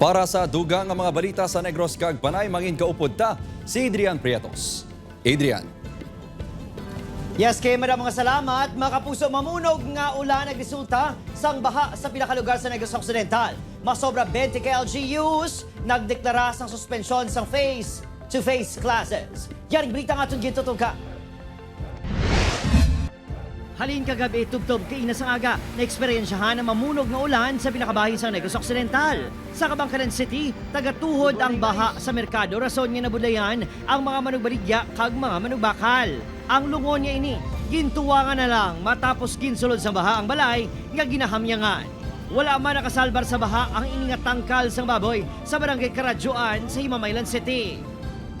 Para sa dugang nga mga balita sa Negros kag Panay mangin kaupod ta si Adrian Prietos. Adrian. Yes, kay madam mga salamat. Mga kapuso, mamunog nga ulan nagresulta sang baha sa pinakalugar sa Negros Occidental. Masobra 20 ka LGUs nagdeklara sang suspensyon sang face-to-face classes. Yan ang balita nga itong gintutuga. Halin kagabi, tubtob kay ina sa aga, na eksperyensyahan ang mamunog nga ulan sa pinakabahin sa Negros Occidental. Sa Kabangkanan City, tagatuhod ang baha sa merkado, rason nga nabulayan ang mga manugbaligya kag mga manugbakal. Ang lungon niya ini, gintuwa nga na lang matapos ginsulod sa baha ang balay nga ginahamyangan. Wala man nakasalbar sa baha ang ini nga tangkal sang baboy sa barangay Karadyoan sa Himamaylan City.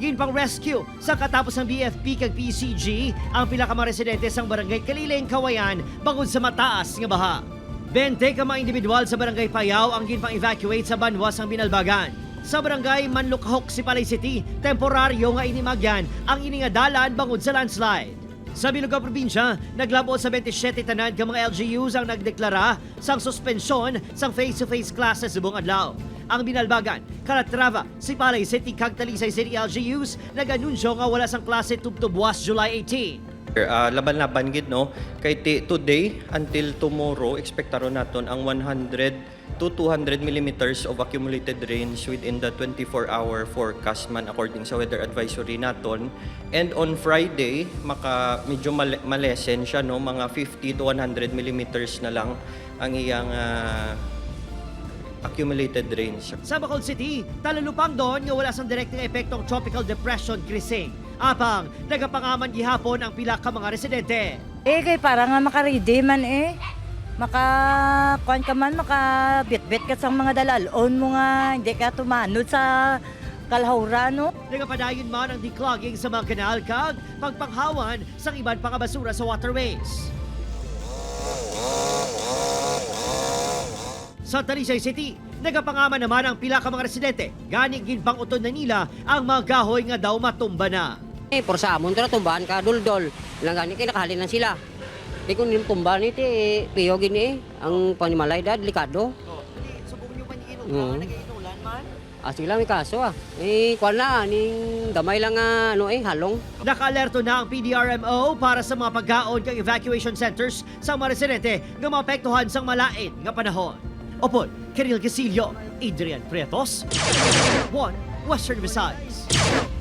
Ginpang rescue sa katapos ng BFP kag PCG ang pila ka residente sang barangay Kaliling Kawayan bangod sa mataas nga baha. 20 ka mga individual sa barangay Payaw ang ginpang evacuate sa banwas ang binalbagan. Sa barangay Manlukhok si City, temporaryo nga inimagyan ang ini nga dalan bangod sa landslide. Sa Biluga Probinsya, naglabo sa 27 tanan ka mga LGUs ang nagdeklara sang suspensyon sang face-to-face classes sa buong adlaw. Ang binalbagan, Calatrava, Sipalay City, kag Talisay City LGUs nag-anunsyo nga wala sang klase tubtubwas July 18. Uh, laban-laban gid no? Kay today until tomorrow expectaro naton ang 100 to 200 millimeters of accumulated rains within the 24 hour forecast man according sa weather advisory naton. And on Friday maka medyo male- malesen siya no? Mga 50 to 100 millimeters na lang ang iyang ah, accumulated rains Sa Bacol City, talulupang doon nga wala sang direktang epektong tropical depression krising. Apang, nagapangaman gihapon ang pila ka mga residente. Eh, kay para nga makaready man eh. Maka, kuan ka man, makabit-bit ka sa mga dalalon mo nga, hindi ka tumanod sa kalahura, no? Nagapadayon man ang declogging sa mga kanal kag pagpanghawan sa iban pang basura sa waterways. Sa Talisay City, nagapangaman naman ang pila ka mga residente. Gani ginpang uton na nila ang mga gahoy nga daw matumba na. Eh, por sa amon tra tumbahan ka duldol. Lang gani kay nakahalin lang sila. Di kung nim tumbahan iti eh, piyo gini eh. ang panimalay da delikado. Subong nyo paniinom Mm. nag-inulan man? Ah, sila may kaso ah. Eh, kwan na, ning gamay lang nga, ano eh, halong. Naka-alerto na ang PDRMO para sa mga pagkaon kag evacuation centers sa mga residente nga maapektuhan sang malain nga panahon. Opon, Kiril Casillo, Adrian Pretos, One Western Visayas.